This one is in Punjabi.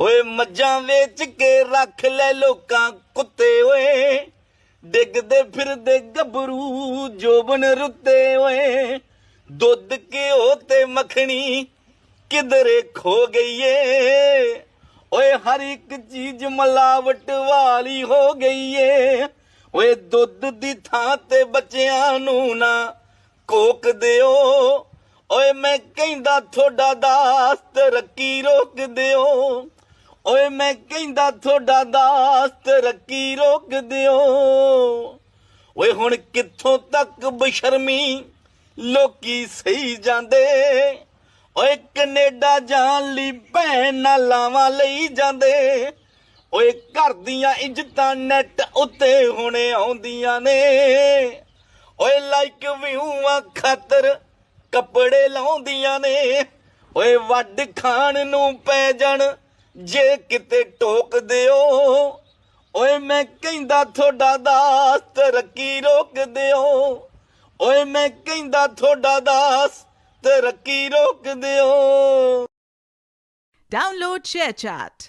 ਓਏ ਮੱਝਾਂ ਵੇਚ ਕੇ ਰੱਖ ਲੈ ਲੋਕਾਂ ਕੁੱਤੇ ਓਏ। ਡਿੱਗਦੇ ਫਿਰਦੇ ਗੱਭਰੂ ਜੋਬਨ ਰੁੱਤੇ ਓਏ। ਦੁੱਧ ਘਿਓ ਤੇ ਮੱਖਣੀ ਕਿਧਰੇ ਖੋ ਗਈ ਏ ਓਏ ਹਰ ਇੱਕ ਚੀਜ਼ ਮਲਾਵਟ ਵਾਲੀ ਹੋ ਗਈ ਏ ਓਏ ਦੁੱਧ ਦੀ ਥਾਂ ਤੇ ਬੱਚਿਆਂ ਨੂੰ ਨਾ ਕੋਕ ਦਿਓ। ਓਏ ਮੈਂ ਕਹਿੰਦਾ ਥੋੜਾ ਦਾਸਤ ਰੱਕੀ ਰੋਕ ਦਿਓ। ਓਏ ਮੈਂ ਕਹਿੰਦਾ ਤੁਹਾਡਾ ਦਾਸਤ ਰੱਕੀ ਰੋਕ ਦਿਓ। ਓਏ ਹੁਣ ਕਿੱਥੋਂ ਤੱਕ ਬਸ਼ਰਮੀ ਲੋਕੀ ਸਹੀ ਜਾਂਦੇ? ਓਏ ਕੈਨੇਡਾ ਜਾਣ ਲਈ ਭੈਣ ਨਾਲ ਲਾਵਾਂ ਲਈ ਜਾਂਦੇ? ਓਏ ਘਰ ਦੀਆਂ ਇੱਜ਼ਤਾਂ ਨੈਟ ਉੱਤੇ ਹੁਣੇ ਆਉਂਦੀਆਂ ਨੇ। ਓਏ ਲਾਈਕ ਵਿਊਆਂ ਖਾਤਰ ਕੱਪੜੇ ਲਾਉਂਦੀਆਂ ਨੇ। ਓਏ ਵੱਡ ਖਾਣ ਨੂੰ ਪੈ ਜਾਣ। ਜੇ ਕਿਤੇ ਟੋਕ ਦਿਓ, ਓਏ ਮੈਂ ਕਹਿੰਦਾ ਤੁਹਾਡਾ ਦਾਸ ਤਰੱਕੀ ਰੋਕ ਦਿਓ। ਓਏ ਮੈਂ ਕਹਿੰਦਾ ਤੁਹਾਡਾ ਦਾਸ ਤਰੱਕੀ ਰੋਕ ਦਿਓ। Download Download chat